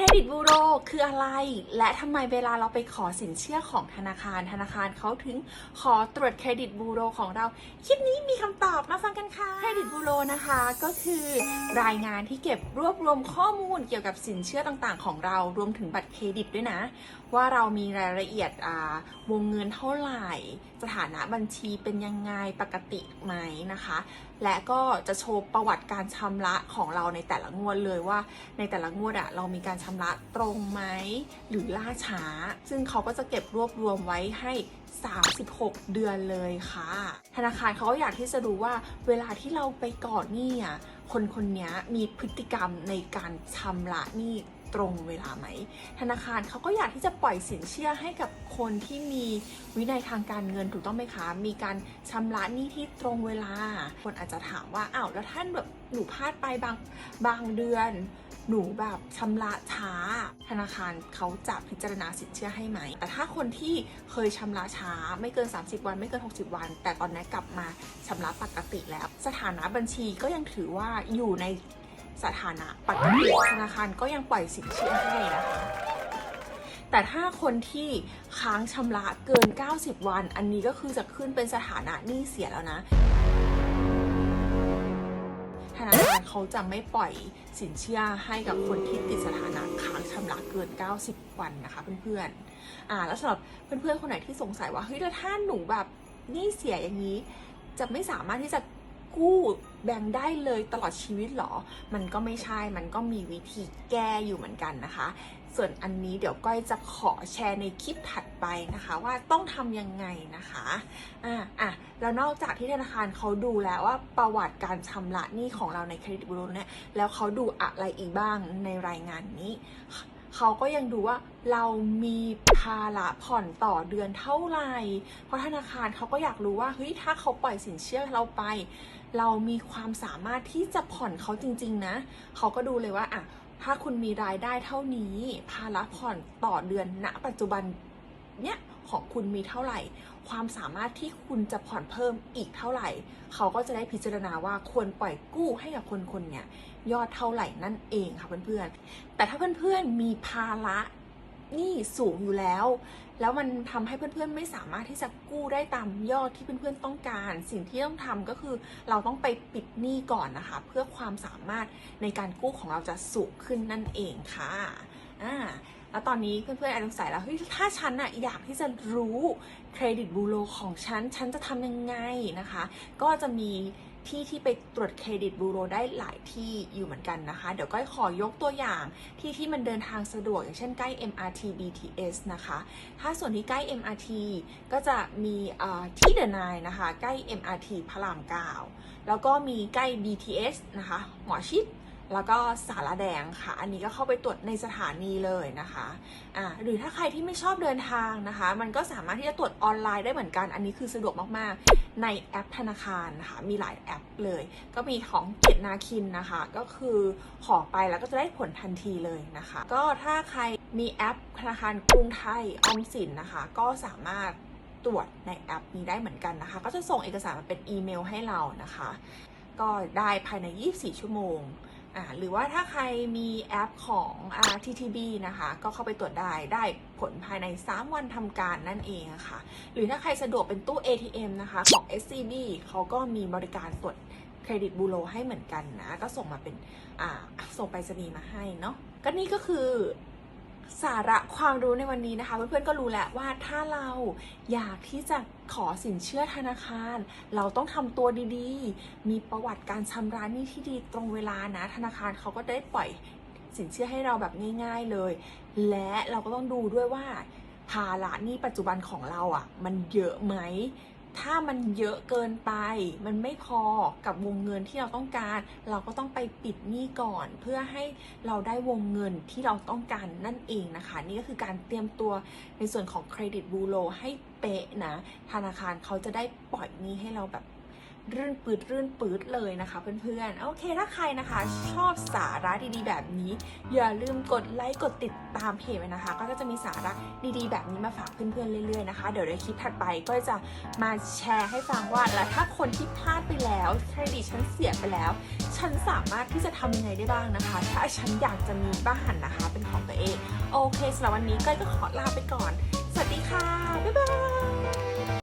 ครดิตบูโรคืออะไร และทำไมเวลาเราไปขอสินเชื่อของธนาคาร ธนาคารเขาถึงขอตรวจเครดิตบูโรของเรา คลิปนี้มีคำตอบนะครูโรนะคะก็คือรายงานที่เก็บรวบรวมข้อมูลเกี่ยวกับสินเชื่อต่างๆ ของเรารวมถึงบัตรเครดิตด้วยนะ ว่าเรามีรายละเอียดวงเงินเท่าไหร่ สถานะบัญชีเป็นยังไงปกติไหมนะคะ และก็จะโชว์ประวัติการชำระของเราในแต่ละงวดเลยว่า ในแต่ละงวดอะเรามีการชำระตรงไหมหรือล่าช้า ซึ่งเขาก็จะเก็บรวบรวมไว้ให้36 เดือนเลยค่ะ ธนาคารเขาก็อยากที่จะดูว่าเวลาที่เราไปก่อนหนี้อะคนคนนี้มีพฤติกรรมในการชำระหนี้ ตรงเวลาไหม ธนาคารเขาก็อยากที่จะปล่อยสินเชื่อให้กับคนที่มีวินัยทางการเงินถูกต้องไหมคะ มีการชำระหนี้ที่ตรงเวลา คนอาจจะถามว่าอ้าวแล้วท่านแบบหนูพลาดไปบางบางเดือน หนูแบบชำระช้า ธนาคารเขาจะพิจารณาสินเชื่อให้ไหม แต่ถ้าคนที่เคยชำระช้าไม่เกิน 30 วัน ไม่เกิน 60 วัน แต่ตอนนี้กลับมาชำระปกติแล้ว สถานะบัญชีก็ยังถือว่าอยู่ใน สถานะปกติธนาคารก็ยังปล่อยสินเชื่อให้นะคะ แต่ถ้าคนที่ค้างชำระเกิน 90 วัน อันนี้ก็คือจะขึ้นเป็นสถานะหนี้เสียแล้วนะธนาคารเขาจะไม่ปล่อยสินเชื่อให้กับคนที่ติดสถานะค้างชำระเกิน 90 วันนะคะเพื่อนๆ อ่า แล้วสำหรับเพื่อนๆ คนไหนที่สงสัยว่าเฮ้ยแล้วถ้าหนูแบบหนี้เสียอย่างนี้ จะไม่สามารถที่จะ กู้แบ่งได้เลยตลอดชีวิตหรอ มันก็ไม่ใช่ มันก็มีวิธีแก้อยู่เหมือนกันนะคะ ส่วนอันนี้เดี๋ยวก้อยจะขอแชร์ในคลิปถัดไปนะคะ ว่าต้องทำยังไงนะคะ อะอะแล้วนอกจากที่ธนาคารเขาดูแล้วว่าประวัติการชำระหนี้ของเราในเครดิตบูโรเนี่ย แล้วเขาดูอะไรอีกบ้างในรายงานนี้ เขาก็ยังดูว่าเรามีภาระผ่อนต่อเดือนเท่าไหร่ เพราะธนาคารเขาก็อยากรู้ว่าเฮ้ยถ้าเขาปล่อยสินเชื่อเราไป เรามีความสามารถที่จะผ่อนเขาจริง ๆ นะ เขาก็ดูเลยว่าอะถ้าคุณมีรายได้เท่านี้ ภาระผ่อนต่อเดือนณปัจจุบันเนี่ย ของคุณมีเท่าไหร่ ความสามารถที่คุณจะผ่อนเพิ่มอีกเท่าไหร่ เขาก็จะได้พิจารณาว่าควรปล่อยกู้ให้กับคนคนเนี่ยยอดเท่าไหร่นั่นเองค่ะเพื่อนๆ แต่ถ้าเพื่อนๆมีภาระหนี้สูงอยู่แล้ว แล้วมันทำให้เพื่อนๆไม่สามารถที่จะกู้ได้ตามยอดที่เพื่อนๆต้องการ สิ่งที่ต้องทำก็คือเราต้องไปปิดหนี้ก่อนนะคะ เพื่อความสามารถในการกู้ของเราจะสูงขึ้นนั่นเองค่ะอ่า แล้วตอนนี้เพื่อนๆอาจสงสัยแล้วเฮ้ยถ้าฉันอะอยากที่จะรู้เครดิตบูโรของฉัน ฉันจะทำยังไงนะคะ ก็จะมีที่ที่ไปตรวจเครดิตบูโรได้หลายที่อยู่เหมือนกันนะคะ เดี๋ยวก็ขอยกตัวอย่างที่ที่มันเดินทางสะดวก อย่างเช่นใกล้ MRT BTS นะคะ ถ้าส่วนที่ใกล้ MRT ก็จะมีที่เดนายนะคะ ใกล้ MRT พระรามเก้าแล้วก็มีใกล้ BTS นะคะ หมอชิด แล้วก็สารแดงค่ะ อันนี้ก็เข้าไปตรวจในสถานีเลยนะคะอ่าหรือถ้าใครที่ไม่ชอบเดินทางนะคะ มันก็สามารถที่จะตรวจออนไลน์ได้เหมือนกัน อันนี้คือสะดวกมากๆ ในแอปธนาคารนะคะ มีหลายแอปเลย ก็มีของเกียรตินาคินนะคะ ก็คือขอไปแล้วก็จะได้ผลทันทีเลยนะคะ ก็ถ้าใครมีแอปธนาคารกรุงไทยออมสินนะคะ ก็สามารถตรวจในแอปนี้ได้เหมือนกันนะคะ ก็จะส่งเอกสารมาเป็นอีเมลให้เรานะคะ ก็ได้ภายใน 24 ชั่วโมง อ่าหรือว่าถ้าใครมีแอปของ RTTB นะคะ ก็เข้าไปตรวจได้ได้ผลภายใน 3 วันทำการนั่นเองะค่ะ หรือถ้าใครสะดวกเป็นตู้ ATM นะคะของ SCB เขาก็มีบริการตรวจเครดิตบูโรให้เหมือนกันนะ ก็ส่งมาเป็นอ่าส่งไปรษณีย์มาให้เนาะก็นี่ก็คือ สาระความรู้ในวันนี้นะคะ เพื่อนๆก็รู้แล้วว่าถ้าเราอยากที่จะขอสินเชื่อธนาคาร เราต้องทำตัวดีๆ มีประวัติการชำระหนี้ที่ดีตรงเวลานะ ธนาคารเขาก็ได้ปล่อยสินเชื่อให้เราแบบง่าย ๆเลย และเราก็ต้องดูด้วยว่าภาระหนี้ปัจจุบันของเราอะ มันเยอะไหม ถ้ามันเยอะเกินไป มันไม่พอกับวงเงินที่เราต้องการ เราก็ต้องไปปิดหนี้ก่อน เพื่อให้เราได้วงเงินที่เราต้องการนั่นเองนะคะ นี่ก็คือการเตรียมตัวในส่วนของเครดิตบูโรให้เป๊ะนะธนาคารเขาจะได้ปล่อยหนี้ให้เราแบบ รื่นปืดรื่นปืดเลยนะคะเพื่อนๆ โอเคถ้าใครนะคะชอบสาระดีๆ แบบนี้ อย่าลืมกดไลค์กดติดตามเพจไว้นะคะ ก็จะมีสาระดีๆ แบบนี้มาฝากเพื่อนๆเรื่อยๆนะคะ เดี๋ยวในคลิปถัดไปก็จะมาแชร์ให้ฟังว่าแล้วถ้าคนที่พลาดไปแล้วเครดิตฉันเสียไปแล้ว ฉันสามารถที่จะทำยังไงได้บ้างนะคะ ถ้าฉันอยากจะมีบ้านนะคะเป็นของตัวเอง โอเคสำหรับวันนี้ก้อยก็ขอลาไปก่อน สวัสดีค่ะ บ๊ายบาย